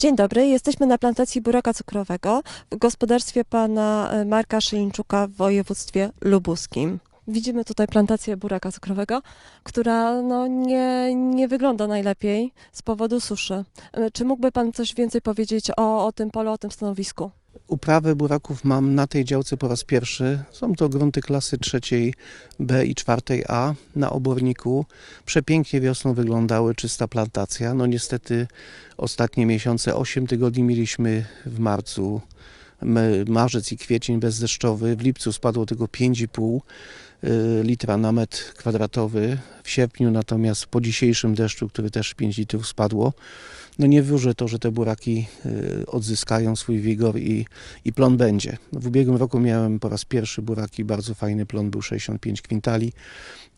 Dzień dobry, jesteśmy na plantacji buraka cukrowego w gospodarstwie pana e, Marka Szylinczuka w województwie lubuskim. Widzimy tutaj plantację buraka cukrowego, która no, nie, nie wygląda najlepiej z powodu suszy. E, Czy mógłby pan coś więcej powiedzieć o, o tym polu, o tym stanowisku? Uprawę buraków mam na tej działce po raz pierwszy. Są to grunty klasy trzeciej B i czwartej A na oborniku. Przepięknie wiosną wyglądały, czysta plantacja. No niestety ostatnie miesiące, 8 tygodni mieliśmy w marcu, marzec i kwiecień bezdeszczowy. W lipcu spadło tylko 5,5 y, litra na metr kwadratowy. W sierpniu natomiast po dzisiejszym deszczu, który też 5 litrów spadło, no nie wróży to, że te buraki y, odzyskają swój wigor i, i plon będzie. W ubiegłym roku miałem po raz pierwszy buraki, bardzo fajny plon, był 65 kwintali.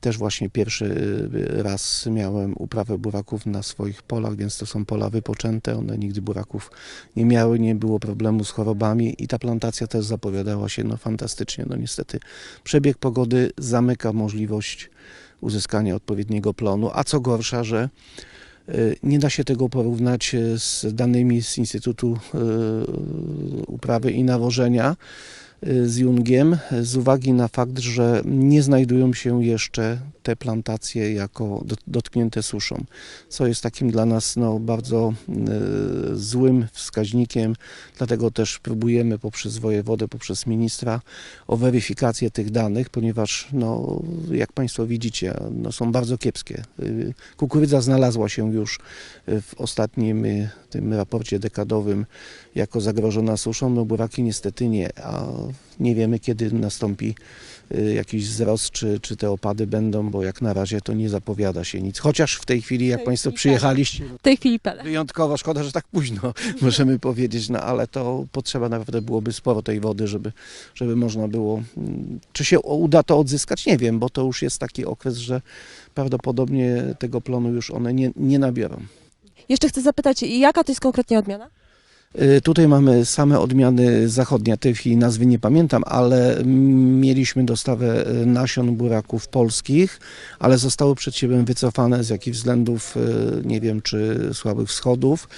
Też właśnie pierwszy y, raz miałem uprawę buraków na swoich polach, więc to są pola wypoczęte, one nigdy buraków nie miały, nie było problemu z chorobami i ta plantacja też zapowiadała się no fantastycznie. No niestety przebieg pogody zamyka możliwość uzyskania odpowiedniego plonu, a co gorsza, że y, nie da się tego porównać y, z danymi z Instytutu y, Uprawy i Nawożenia z Jungiem, z uwagi na fakt, że nie znajdują się jeszcze te plantacje jako dot- dotknięte suszą, co jest takim dla nas no, bardzo y, złym wskaźnikiem, dlatego też próbujemy poprzez wojewodę, poprzez ministra o weryfikację tych danych, ponieważ no, jak Państwo widzicie, no, są bardzo kiepskie. Y, Kukurydza znalazła się już w ostatnim y, tym raporcie dekadowym jako zagrożona suszą, no buraki niestety nie, a nie wiemy kiedy nastąpi y, jakiś wzrost, czy, czy te opady będą, bo jak na razie to nie zapowiada się nic. Chociaż w tej chwili, jak tej Państwo chwili tak. przyjechaliście, W tej chwili pele. wyjątkowo szkoda, że tak późno możemy powiedzieć, no ale to potrzeba naprawdę byłoby sporo tej wody, żeby, żeby można było, mm, czy się uda to odzyskać, nie wiem, bo to już jest taki okres, że prawdopodobnie tego plonu już one nie, nie nabiorą. Jeszcze chcę zapytać, jaka to jest konkretnie odmiana? Y, Tutaj mamy same odmiany zachodnie, tej chwili nazwy nie pamiętam, ale mieliśmy dostawę y, nasion buraków polskich, ale zostały przed siebie wycofane z jakichś względów, y, nie wiem, czy słabych wschodów.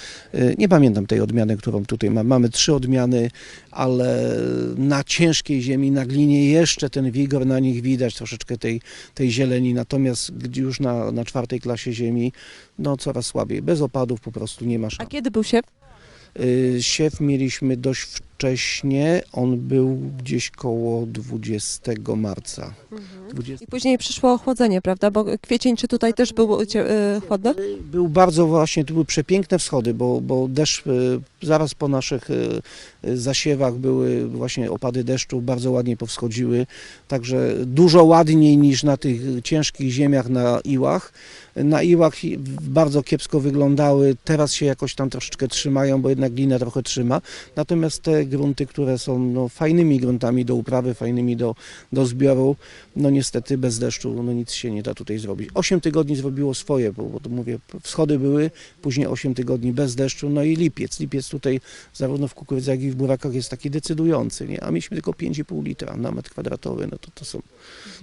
Nie pamiętam tej odmiany, którą tutaj mam. Mamy trzy odmiany, ale na ciężkiej ziemi, na glinie jeszcze ten wigor na nich widać, troszeczkę tej, tej zieleni, natomiast już na, na czwartej klasie ziemi, no coraz słabiej. Bez opadów po prostu nie ma szans. A kiedy był siew? Y, Siew mieliśmy dość wcześnie, on był gdzieś koło 20 marca. 20... I później przyszło ochłodzenie, prawda? Bo kwiecień czy tutaj też był cie- y, chłodny? Był bardzo właśnie, tu były przepiękne wschody, bo, bo deszcz y, zaraz po naszych y, y, zasiewach były właśnie opady deszczu, bardzo ładnie powschodziły, także dużo ładniej niż na tych ciężkich ziemiach na iłach. Na iłach bardzo kiepsko wyglądały, teraz się jakoś tam troszeczkę trzymają, bo jednak glina trochę trzyma. Natomiast te grunty, które są no, fajnymi gruntami do uprawy, fajnymi do, do zbioru, no niestety bez deszczu no, nic się nie da tutaj zrobić. 8 tygodni zrobiło swoje, bo, bo to mówię, wschody były, później 8 tygodni bez deszczu, no i lipiec. Lipiec tutaj zarówno w kukurydzy, jak i w burakach jest taki decydujący, nie? a mieliśmy tylko 5,5 litra na metr kwadratowy, no to, to, są,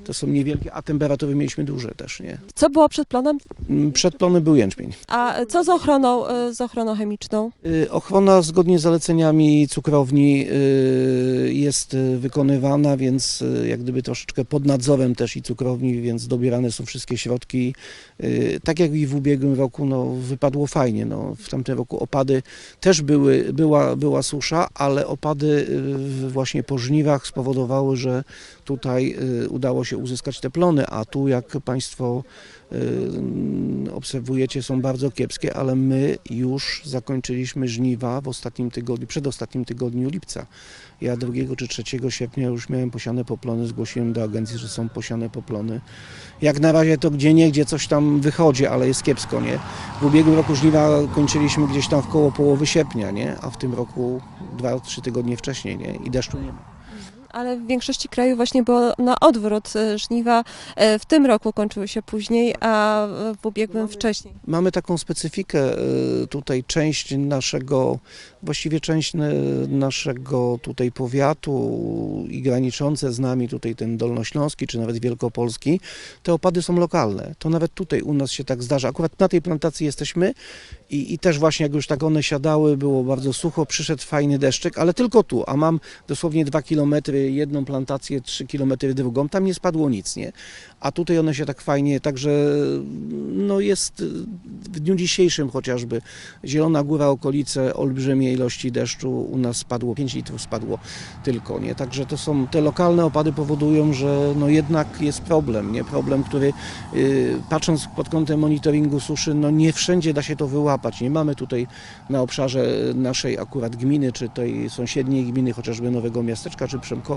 to są niewielkie, a temperatury mieliśmy duże też, nie? Co było przed plonem? Mm, Przedplony był jęczmień. A co z ochroną, y, z ochroną chemiczną? Y, Ochrona zgodnie z zaleceniami cukrowni y, jest wykonywana, więc y, jak gdyby troszeczkę pod nadzorem też i cukrowni, więc dobierane są wszystkie środki. Y, Tak jak i w ubiegłym roku no, wypadło fajnie. No, w tamtym roku opady też były, była, była susza, ale opady właśnie po żniwach spowodowały, że tutaj udało się uzyskać te plony, a tu jak Państwo obserwujecie są bardzo kiepskie, ale my już zakończyliśmy żniwa w ostatnim tygodniu, przedostatnim tygodniu lipca. Ja 2 czy 3 sierpnia już miałem posiane poplony, zgłosiłem do agencji, że są posiane poplony. Jak na razie to gdzie nie, gdzie coś tam wychodzi, ale jest kiepsko, nie? W ubiegłym roku żniwa kończyliśmy gdzieś tam w koło połowy sierpnia, nie? A w tym roku 2-3 tygodnie wcześniej, nie? I deszczu nie ma. Ale w większości kraju właśnie było na odwrót. E, Żniwa e, w tym roku kończyły się później, a e, w ubiegłym wcześniej. Mamy taką specyfikę y, tutaj, część naszego, właściwie część naszego tutaj powiatu i graniczące z nami tutaj ten Dolnośląski, czy nawet Wielkopolski, te opady są lokalne. To nawet tutaj u nas się tak zdarza. Akurat na tej plantacji jesteśmy i, i też właśnie jak już tak one siadały, było bardzo sucho, przyszedł fajny deszczyk, ale tylko tu, a mam dosłownie dwa kilometry, jedną plantację, trzy kilometry drugą, tam nie spadło nic, nie? A tutaj one się tak fajnie, także no jest w dniu dzisiejszym chociażby Zielona Góra, okolice, olbrzymie ilości deszczu, u nas spadło 5 litrów spadło tylko, nie? Także to są, te lokalne opady powodują, że no jednak jest problem, nie? Problem, który y, patrząc pod kątem monitoringu suszy, no nie wszędzie da się to wyłapać, nie mamy tutaj na obszarze naszej akurat gminy, czy tej sąsiedniej gminy, chociażby Nowego Miasteczka, czy Przemkowa,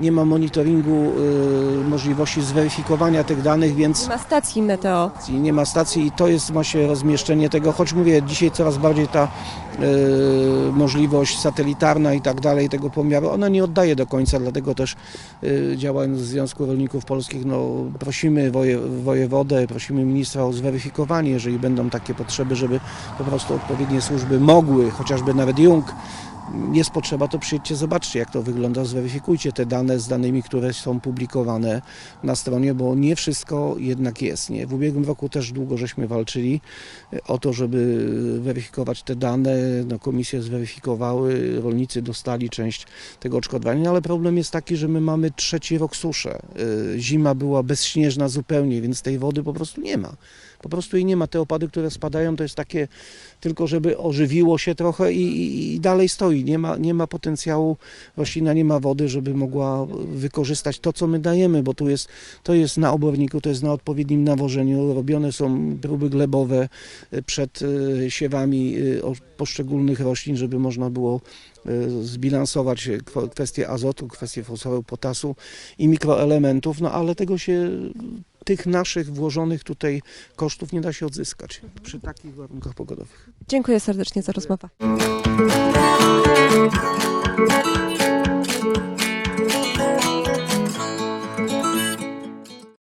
nie ma monitoringu, y, możliwości zweryfikowania tych danych, więc Nie ma stacji meteo. nie ma stacji i to jest właśnie rozmieszczenie tego, choć mówię, dzisiaj coraz bardziej ta e, możliwość satelitarna i tak dalej tego pomiaru, ona nie oddaje do końca, dlatego też e, działając w Związku Rolników Polskich, no, prosimy woje, wojewodę, prosimy ministra o zweryfikowanie, jeżeli będą takie potrzeby, żeby po prostu odpowiednie służby mogły, chociażby nawet Jung, jest potrzeba, to przyjdźcie, zobaczcie jak to wygląda, zweryfikujcie te dane z danymi, które są publikowane na stronie, bo nie wszystko jednak jest. Nie? W ubiegłym roku też długo żeśmy walczyli e, o to, żeby weryfikować te dane. No, komisje zweryfikowały, rolnicy dostali część tego odszkodowania, no, ale problem jest taki, że my mamy trzeci rok suszę. E, Zima była bezśnieżna zupełnie, więc tej wody po prostu nie ma. Po prostu jej nie ma. Te opady, które spadają, to jest takie tylko, żeby ożywiło się trochę i, i, dalej stoi. Nie ma, nie ma potencjału, roślina nie ma wody, żeby mogła wykorzystać to, co my dajemy, bo tu jest, to jest na oborniku, to jest na odpowiednim nawożeniu. Robione są próby glebowe przed e, siewami e, poszczególnych roślin, żeby można było e, zbilansować kwestie azotu, kwestie fosforu, potasu i mikroelementów, no ale tego się tych naszych włożonych tutaj kosztów nie da się odzyskać przy takich warunkach pogodowych. Dziękuję serdecznie za rozmowę.